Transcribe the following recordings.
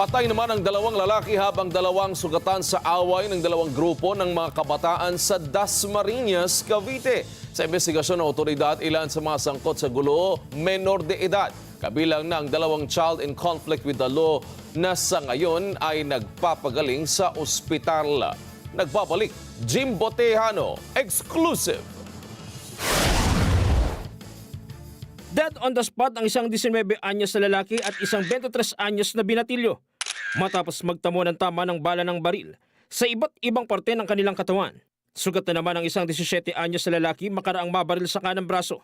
Patay naman ang dalawang lalaki habang dalawang sugatan sa away ng dalawang grupo ng mga kabataan sa Dasmariñas, Cavite. Sa investigasyon ng otoridad, ilan sa mga sangkot sa gulo, menor de edad. Kabilang na ang dalawang child in conflict with the law na sa ngayon ay nagpapagaling sa ospital. Nagbabalik, Jim Botejano, exclusive. Dead on the spot ang isang 19 anyos na lalaki at isang 23 anyos na binatilyo matapos magtamo ng tama ng bala ng baril sa iba't ibang parte ng kanilang katawan. Sugat na naman ang isang 17 anyos na lalaki makaraang mabaril sa kanang braso.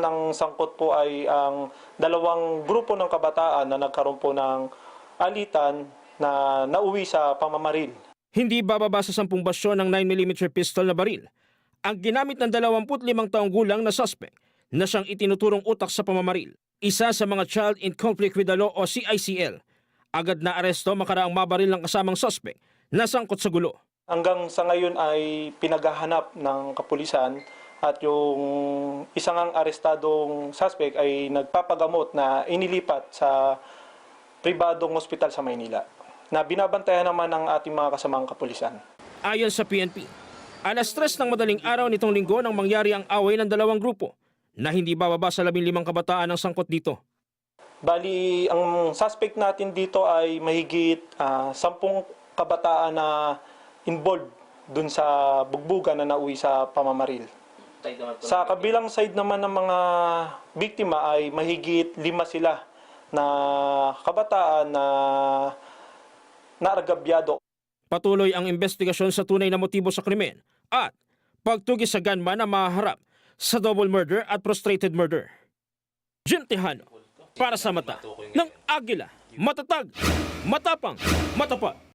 Ang sangkot po ay ang dalawang grupo ng kabataan na nagkaroon po ng alitan na nauwi sa pamamaril. Hindi bababa sa 10 basyo ng 9mm pistol na baril ang ginamit ng 25 taong gulang na suspect na siyang itinuturong utak sa pamamaril. Isa sa mga Child in Conflict with the Law o CICL. Agad na aresto makaraang mabaril ng kasamang suspect na sangkot sa gulo. Hanggang sa ngayon ay pinaghahanap ng kapulisan at yung isang ang arestadong suspect ay nagpapagamot na inilipat sa pribadong ospital sa Maynila na binabantayan naman ng ating mga kasamang kapulisan. Ayon sa PNP, alas tres ng madaling araw nitong linggo nang mangyari ang away ng dalawang grupo na hindi bababa sa 15 kabataan ang sangkot dito. Bali, ang suspect natin dito ay mahigit ah, sampung kabataan na involved dun sa bugbugan na nauwi sa pamamaril. Sa kabilang side naman ng mga biktima ay mahigit lima sila na kabataan na naargabyado Patuloy ang investigasyon sa tunay na motibo sa krimen at pagtugis sa gunman na maharap sa double murder at prostrated murder. Jim Tejano, para sa mata ng Agila, matatag, matapang, matapat.